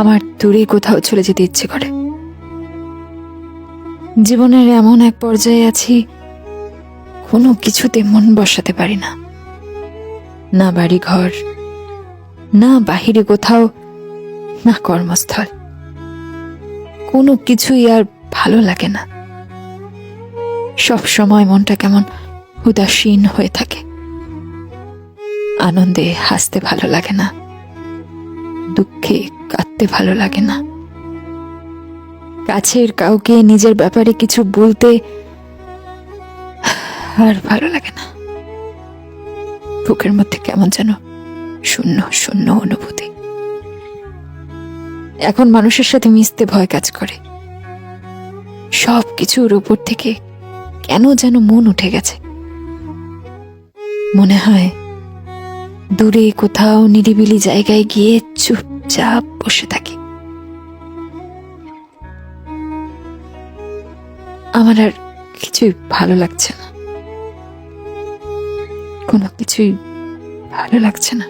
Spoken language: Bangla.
আমার দূরে কোথাও চলে যেতে ইচ্ছে করে। জীবনের এমন এক পর্যায়ে আছি, কোনো কিছুতে মন বসাতে পারি না। না বাড়ি ঘর না বাহিরে কোথাও, না কর্মস্থল। কোনো কিছুই আর ভালো লাগে না। সব সময় মনটা কেমন উদাসীন হয়ে থাকে। আনন্দে হাসতে ভালো লাগে না। দুঃখে কাঁদতে ভালো লাগে না। কাছের কাউকে নিজের ব্যাপারে কিছু বলতে আর ভালো লাগে না। বুকের মধ্যে কেমন যেন শূন্য শূন্য অনুভূতি। এখন মানুষের সাথে মিশতে ভয় কাজ করে। সব কিছুর উপর থেকে কেন যেন মন উঠে গেছে। মনে হয় দূরে কোথাও নিরিবিলি জায়গায় গিয়ে চুপচাপ বসে থাকি। আমার আর কিছুই ভালো লাগছে না। কোনো কিছুই ভালো লাগছে না।